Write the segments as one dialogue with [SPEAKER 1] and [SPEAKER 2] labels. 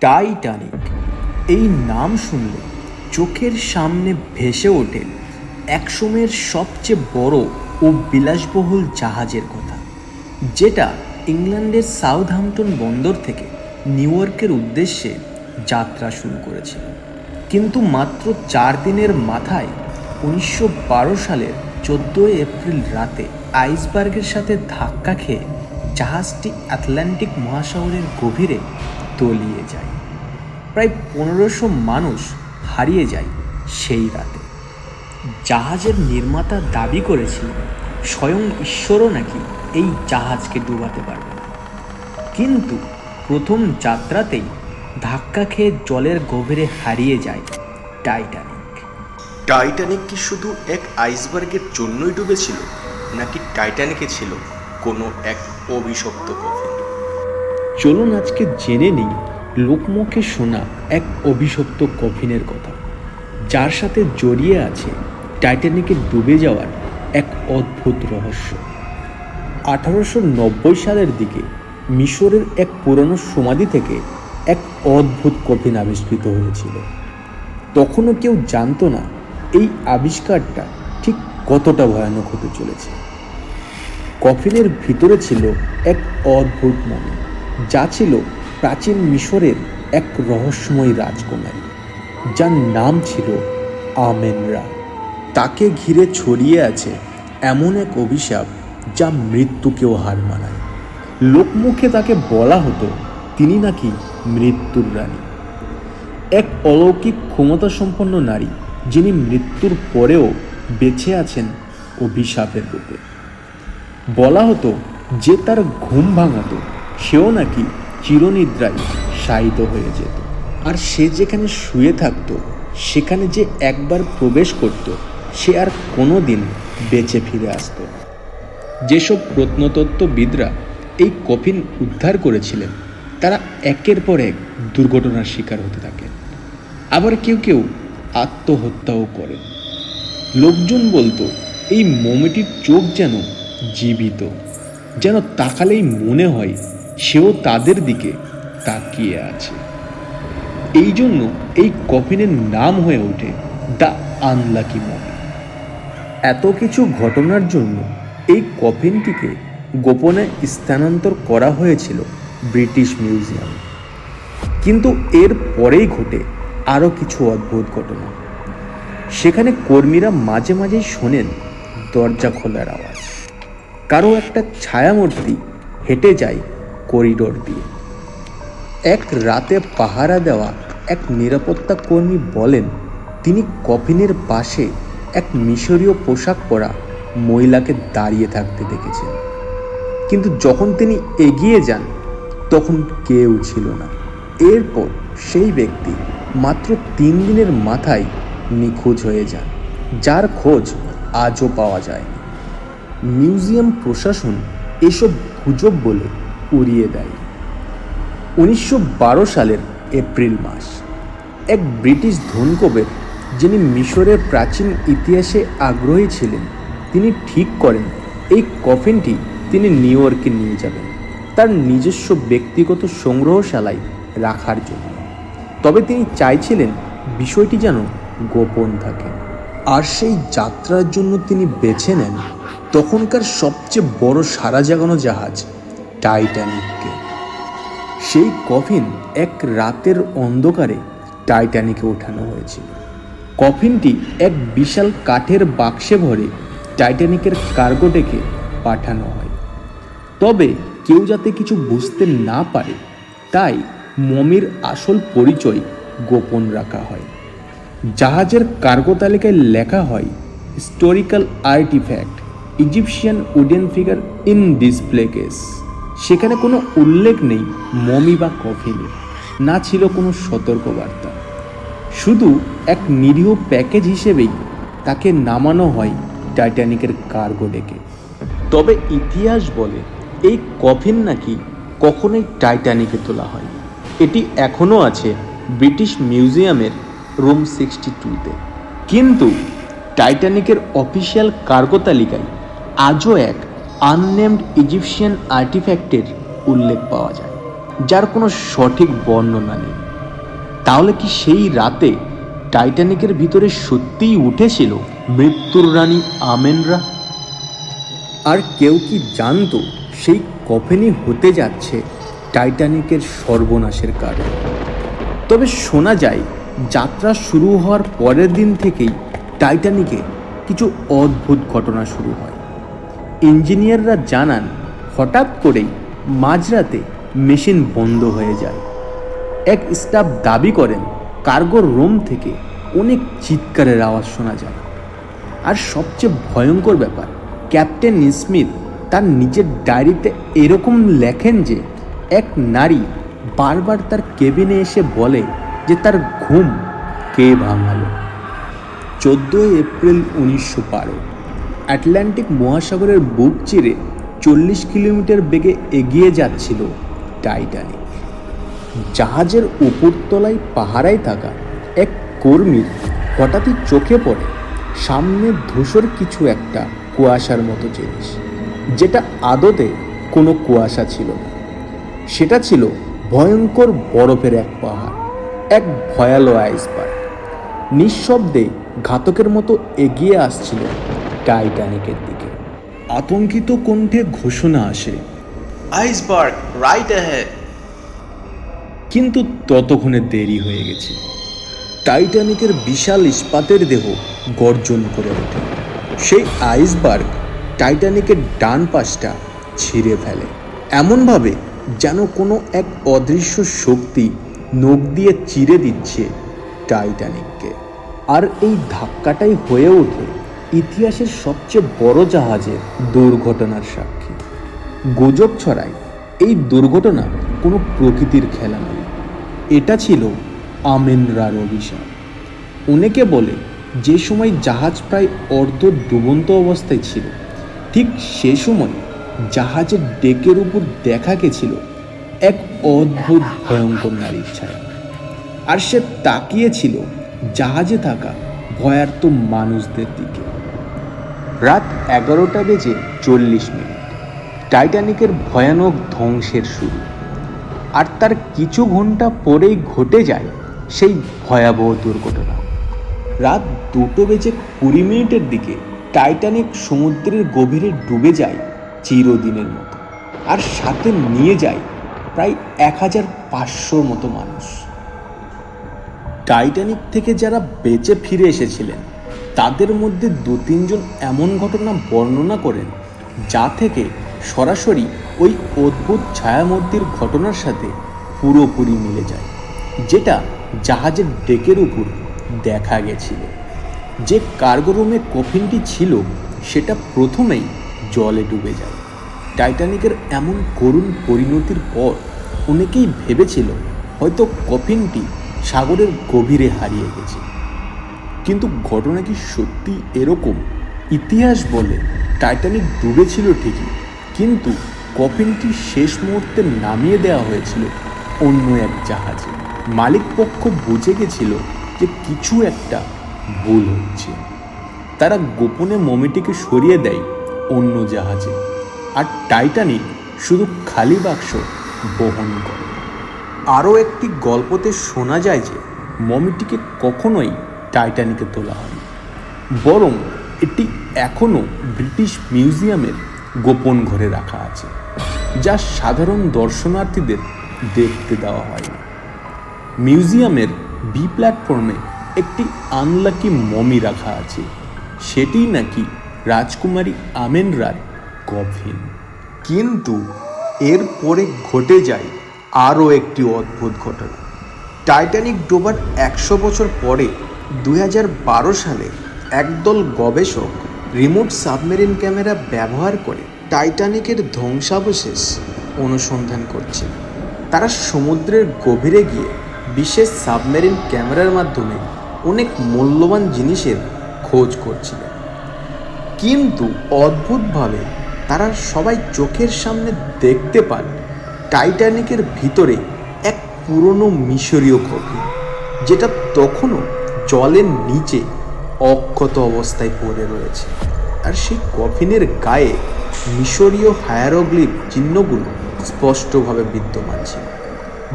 [SPEAKER 1] Titanic. এই নাম শুনলে চোখের সামনে ভেসে ওঠে একসময়ের সবচেয়ে বড় ও বিলাসবহুল জাহাজের কথা, যেটা ইংল্যান্ডের সাউথহ্যাম্পটন বন্দর থেকে নিউ ইয়র্কের উদ্দেশ্যে যাত্রা শুরু করেছিল। কিন্তু মাত্র চার দিনের মাথায় উনিশশো বারো সালের চোদ্দোই এপ্রিল রাতে আইসবার্গের সাথে ধাক্কা খেয়ে জাহাজটি আটলান্টিক মহাসাগরের গভীরে তলিয়ে যায়। প্রায় পনেরোশো মানুষ হারিয়ে যায় সেই রাতে। জাহাজের নির্মাতা দাবি করেছিলেন স্বয়ং ঈশ্বরও নাকি এই জাহাজকে ডুবাতে পারবে কিন্তু প্রথম যাত্রাতেই ধাক্কা খেয়ে জলের গভীরে হারিয়ে যায় টাইটানিক।
[SPEAKER 2] টাইটানিক কি শুধু এক আইসবার্গের জন্যই ডুবেছিল, নাকি টাইটানিকে ছিল কোনো এক অভিশপ্ত কফিন?
[SPEAKER 1] চলুন আজকে জেনে নিই লোকমুখে শোনা এক অভিশপ্ত কফিনের কথা। যার সাথে জড়িয়ে আছে টাইটানিকে ডুবে যাওয়ার এক অদ্ভুত রহস্য। আঠারোশো নব্বই সালের দিকে মিশরের এক পুরনো সমাধি থেকে এক অদ্ভুত কফিন আবিষ্কৃত হয়েছিল। তখনও কেউ জানতো না এই আবিষ্কারটা ঠিক কতটা ভয়ানক হতে চলেছে। কফিনের ভিতরে ছিল এক অদ্ভুত মমি যা ছিল প্রাচীন মিশরের এক রহস্যময় রাজকুমারী, যার নাম ছিল আমেনরা। তাকে ঘিরে ছড়িয়ে আছে এমন এক অভিশাপ যা মৃত্যুকেও হার মানায়। লোকমুখে তাকে বলা হতো তিনি নাকি মৃত্যুর রানী। এক অলৌকিক ক্ষমতা সম্পন্ন নারী, যিনি মৃত্যুর পরেও বেঁচে আছেন অভিশাপের রূপে। বলা হতো যে তার ঘুম ভাঙাতো সেও নাকি চিরনিদ্রায় শায়িত হয়ে যেত। আর সে যেখানে শুয়ে থাকতো, সেখানে যে একবার প্রবেশ করত, সে আর কোনো দিন বেঁচে ফিরে আসতো যেসব প্রত্নতত্ত্ববিদরা এই কফিন উদ্ধার করেছিলেন, তারা একের পর এক দুর্ঘটনার শিকার হতে থাকেন। আবার কেউ কেউ আত্মহত্যাও করেন। লোকজন বলতো, এই মমিটির চোখ যেন জীবিত, যেন তাকালেই মনে হয় সেও তাদের দিকে তাকিয়ে আছে। এই জন্য এই কফিনের নাম হয়ে ওঠে দ্য আনলাকি মমি। এত কিছু ঘটনার জন্য এই কফিনটিকে গোপনে স্থানান্তর করা হয়েছিল ব্রিটিশ মিউজিয়াম। কিন্তু এর পরেই ঘটে আরও কিছু অদ্ভুত ঘটনা। সেখানে কর্মীরা মাঝে মাঝেই শোনেন দরজা খোলার আওয়াজ। কারও একটা ছায়ামূর্তি হেঁটে যায় করিডোর দিয়ে। এক রাতে পাহারা দেওয়া এক নিরাপত্তা কর্মী বলেন, তিনি কফিনের পাশে এক মিশরীয় পোশাক পরা মহিলাকে দাঁড়িয়ে থাকতে দেখেছেন। কিন্তু যখন তিনি এগিয়ে যান, তখন কেউ ছিল না। এরপর সেই ব্যক্তি মাত্র তিন দিনের মাথায় নিখোঁজ হয়ে যান, যার খোঁজ আজও পাওয়া যায়নি। মিউজিয়াম প্রশাসন এসব গুজব বলে উড়িয়ে দেয়। উনিশশো বারো সালের এপ্রিল মাস, এক ব্রিটিশ ধনকবের যিনি মিশরের প্রাচীন ইতিহাসে আগ্রহী ছিলেন, তিনি ঠিক করেন, এই কফিনটি তিনি নিউ ইয়র্কে নিয়ে যাবেন, তার নিজস্ব ব্যক্তিগত সংগ্রহশালায় রাখার জন্য। তবে তিনি চাইছিলেন বিষয়টি যেন গোপন থাকে। আর সেই যাত্রার জন্য তিনি বেছে নেন তখনকার সবচেয়ে বড় সারা জাগানো জাহাজ টাইটানিককে। সেই কফিন এক রাতের অন্ধকারে টাইটানিকে ওঠানো হয়েছিল। কফিনটি এক বিশাল কাঠের বাক্সে ভরে টাইটানিকের কার্গো ডেকে পাঠানো হয়। তবে কেউ যাতে কিছু বুঝতে না পারে, তাই মমির আসল পরিচয় গোপন রাখা হয়। জাহাজের কার্গো তালিকায় লেখা হয় historical artifact Egyptian wooden figure in display case সেখানে কোনো উল্লেখ নেই মমি বা কফিনের না ছিল কোনো সতর্কবার্তা। শুধু এক নিরীহ প্যাকেজ হিসেবেই তাকে নামানো হয় টাইটানিকের কার্গো ডেকে। তবে ইতিহাস বলে এই কফিন নাকি কখনোই টাইটানিকে তোলা হয় এটি এখনও আছে ব্রিটিশ মিউজিয়ামের রুম সিক্সটি টুতে। কিন্তু টাইটানিকের অফিসিয়াল কার্গো তালিকায় আজও এক আননেমড ইজিপশিয়ান আর্টিফ্যাক্টের উল্লেখ পাওয়া যায়, যার কোনো সঠিক বর্ণনা নেই। তাহলে কি সেই রাতে টাইটানিকের ভিতরে সত্যিই উঠেছিল মৃত্যুর রানী আমেনরা? আর কেউ কি জানতো সেই কফেনই হতে যাচ্ছে টাইটানিকের সর্বনাশের কারণ? তবে শোনা যায়, যাত্রা শুরু হওয়ার পরের দিন থেকেই টাইটানিকে কিছু অদ্ভুত ঘটনা শুরু হয়। ইঞ্জিনিয়াররা জানান, হঠাৎ করেই মাঝরাতে মেশিন বন্ধ হয়ে যায়। এক স্টাফ দাবি করেন কার্গোর রুম থেকে অনেক চিৎকারের আওয়াজ শোনা যায়। আর সবচেয়ে ভয়ঙ্কর ব্যাপার, ক্যাপ্টেন স্মিথ তার নিজের ডায়েরিতে এরকম লেখেন যে, এক নারী বারবার তার কেবিনে এসে বলে যে তার ঘুম কে ভাঙালো। চোদ্দোই এপ্রিল উনিশশো বারো। আটলান্টিক মহাসাগরের বুক চিরে চল্লিশ কিলোমিটার বেগে এগিয়ে যাচ্ছিল টাইটানিক। জাহাজের উপরতলায় পাহারায় থাকা এক কর্মীর হঠাৎই চোখে পড়ে সামনে ধূসর কিছু একটা কুয়াশার মতো জিনিস, যেটা আদতে কোনো কুয়াশা ছিল না। সেটা ছিল ভয়ঙ্কর বরফের এক পাহাড়, এক ভয়ালো আইসবার্গ। নিঃশব্দে ঘাতকের মতো এগিয়ে আসছিল টাইটানিকের দিকে। আতঙ্কিত কণ্ঠে ঘোষণা আসে
[SPEAKER 2] আইসবার্গ রাইট অ্যাহেড
[SPEAKER 1] কিন্তু ততক্ষণে দেরি হয়ে গেছে। টাইটানিকের বিশাল ইস্পাতের দেহ গর্জন করে ওঠে। সেই আইসবার্গ টাইটানিকের ডান পাশটা ছিঁড়ে ফেলে। এমনভাবে যেন কোনো এক অদৃশ্য শক্তি নখ দিয়ে চিরে দিচ্ছে টাইটানিককে। আর এই ধাক্কাটাই হয়ে ওঠে ইতিহাসের সবচেয়ে বড় জাহাজের দুর্ঘটনার সাক্ষী। গুজব ছড়ায়। এই দুর্ঘটনা কোনো প্রকৃতির খেলা নয়। এটা ছিল আমেনরার অভিশাপ অনেকে বলে যে সময় জাহাজ প্রায় অর্ধ ডুবন্ত অবস্থায় ছিল, ঠিক সে সময় জাহাজের ডেকের উপর দেখা গেছিল এক অদ্ভুত ভয়ঙ্কর নারীর ছায়া। আর সে তাকিয়েছিল জাহাজে থাকা ভয়ার্ত মানুষদের দিকে। রাত এগারোটা বেজে চল্লিশ মিনিট। টাইটানিকের ভয়ানক ধ্বংসের শুরু। আর তার কিছু ঘণ্টা পরেই ঘটে যায় সেই ভয়াবহ দুর্ঘটনা। রাত দুটো বেজে কুড়ি মিনিটের দিকে টাইটানিক সমুদ্রের গভীরে ডুবে যায় চিরদিনের মতো। আর সাথে নিয়ে যায় প্রায় এক হাজার পাঁচশোর মতো মানুষ। টাইটানিক থেকে যারা বেঁচে ফিরে এসেছিলেন, তাদের মধ্যে দু তিনজন এমন ঘটনা বর্ণনা করেন, যা থেকে সরাসরি ওই অদ্ভুত ছায়ামূর্তির ঘটনার সাথে পুরোপুরি মিলে যায়, যেটা জাহাজের ডেকের উপর দেখা গেছিল। যে কার্গো রুমে কফিনটি ছিল, সেটা প্রথমেই জলে ডুবে যায়। টাইটানিকের এমন করুণ পরিণতির পর অনেকেই ভেবেছিল হয়তো কফিনটি সাগরের গভীরে হারিয়ে গেছে। কিন্তু ঘটনা কি সত্যি এরকম? ইতিহাস বলে টাইটানিক ডুবেছিল ঠিকই, কিন্তু কফিনটি শেষ মুহূর্তে নামিয়ে দেওয়া হয়েছিল অন্য এক জাহাজে। মালিক পক্ষ বুঝে গেছিল যে কিছু একটা ভুল হচ্ছে। তারা গোপনে মমিটিকে সরিয়ে দেয় অন্য জাহাজে। আর টাইটানিক শুধু খালি বাক্স বহন করে। আরও একটি গল্পতে শোনা যায় যে মমিটিকে কখনোই টাইটানিকে তোলা হয়নি, বরং এটি এখনও ব্রিটিশ মিউজিয়ামের গোপন ঘরে রাখা আছে, যা সাধারণ দর্শনার্থীদের দেখতে দেওয়া হয় না মিউজিয়ামের বি প্ল্যাটফর্মে একটি আনলাকি মমি রাখা আছে, সেটি নাকি রাজকুমারী আমেনরার কফিন
[SPEAKER 2] কিন্তু এরপরে ঘটে যায় আরও একটি অদ্ভুত ঘটনা। টাইটানিক ডোবার একশো বছর পরে দু বারো সালে, একদল গবেষক রিমোট সাবমেরিন ক্যামেরা ব্যবহার করে টাইটানিকের ধ্বংসাবশেষ অনুসন্ধান করছে তারা সমুদ্রের গভীরে গিয়ে বিশেষ সাবমেরিন ক্যামেরার মাধ্যমে অনেক মূল্যবান জিনিসের খোঁজ করছিলেন। কিন্তু অদ্ভুতভাবে তারা সবাই চোখের সামনে দেখতে পান টাইটানিকের ভিতরে এক পুরনো মিশরীয় কফি যেটা তখনও জলের নিচে অক্ষত অবস্থায় পড়ে রয়েছে। আর সেই কফিনের গায়ে মিশরীয় হায়ারোগ্লিফ চিহ্নগুলো স্পষ্টভাবে বিদ্যমান ছিল।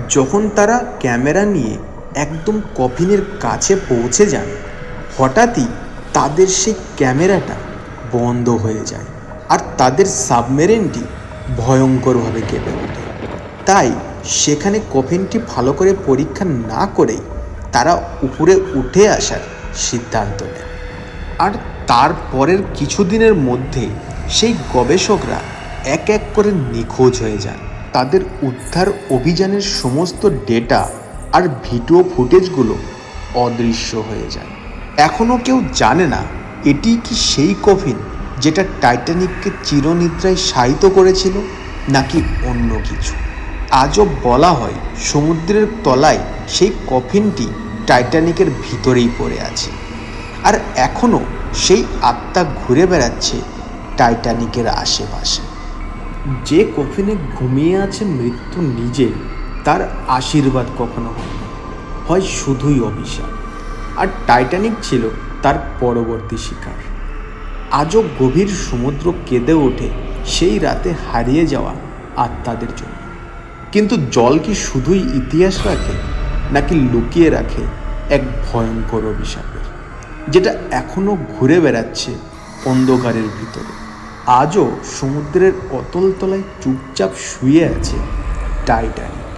[SPEAKER 2] যখন তারা ক্যামেরা নিয়ে
[SPEAKER 1] একদম কফিনের কাছে পৌঁছে যান, হঠাৎই তাদের সেই ক্যামেরাটা বন্ধ হয়ে যায় আর তাদের সাবমেরিনটি ভয়ঙ্করভাবে কেঁপে ওঠে। তাই সেখানে কফিনটি ভালো করে পরীক্ষা না করেই তারা উপরে উঠে আসার সিদ্ধান্ত নেয়। আর তারপরের কিছুদিনের মধ্যে সেই গবেষকরা এক এক করে নিখোঁজ হয়ে যান। তাদের উদ্ধার অভিযানের সমস্ত ডেটা আর ভিডিও ফুটেজগুলো অদৃশ্য হয়ে যায়। এখনও কেউ জানে না এটি কি সেই কফিন যেটা টাইটানিককে চিরনিদ্রায় শায়িত করেছিল নাকি অন্য কিছু। আজও বলা হয় সমুদ্রের তলায় সেই কফিনটি টাইটানিকের ভিতরেই পড়ে আছে। আর এখনও সেই আত্মা ঘুরে বেড়াচ্ছে টাইটানিকের আশেপাশে। যে কফিনে ঘুমিয়ে আছে মৃত্যু নিজে, তার আশীর্বাদ কখনো হয় হয় শুধুই অভিশাপ। আর টাইটানিক ছিল তার পরবর্তী শিকার। আজও গভীর সমুদ্র কেঁদে ওঠে সেই রাতে হারিয়ে যাওয়া আত্মাদের জন্য। কিন্তু জল কি শুধুই ইতিহাস রাখে, নাকি লুকিয়ে রাখে এক ভয়ঙ্কর অভিশাপের, যেটা এখনও ঘুরে বেড়াচ্ছে অন্ধকারের ভিতরে? আজও সমুদ্রের অতল তলায় চুপচাপ শুয়ে আছে টাইটানিক।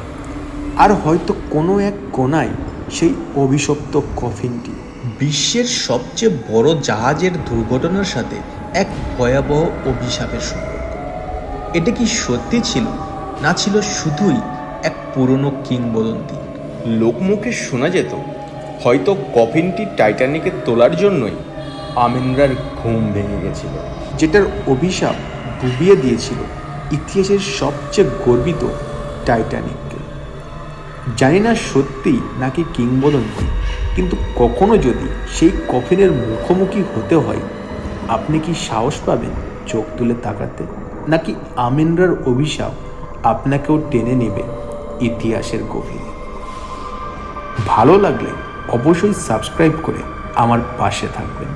[SPEAKER 1] আর হয়তো কোনো এক কোনায় সেই অভিশপ্ত কফিনটি বিশ্বের সবচেয়ে বড় জাহাজের দুর্ঘটনার সাথে এক ভয়াবহ অভিশাপের সম্পর্ক। এটা কি সত্যি ছিল? না ছিল শুধুই এক পুরনো কিংবদন্তি।
[SPEAKER 2] লোকমুখে শোনা যেত, হয়তো কফিনটি টাইটানিকে তোলার জন্যই আমিনরার ঘুম ভেঙে গেছিল,
[SPEAKER 1] যেটার অভিশাপ ডুবিয়ে দিয়েছিল ইতিহাসের সবচেয়ে গর্বিত টাইটানিককে। জানি না সত্যি নাকি কিংবদন্তি, কিন্তু কখনো যদি সেই কফিনের মুখোমুখি হতে হয়, আপনি কি সাহস পাবেন চোখ তুলে তাকাতে? নাকি আমিনরার অভিশাপ আপনাকেও টেনে নেবে ইতিহাসের গভীরে। ভালো লাগলে অবশ্যই সাবস্ক্রাইব করে আমার পাশে থাকবেন।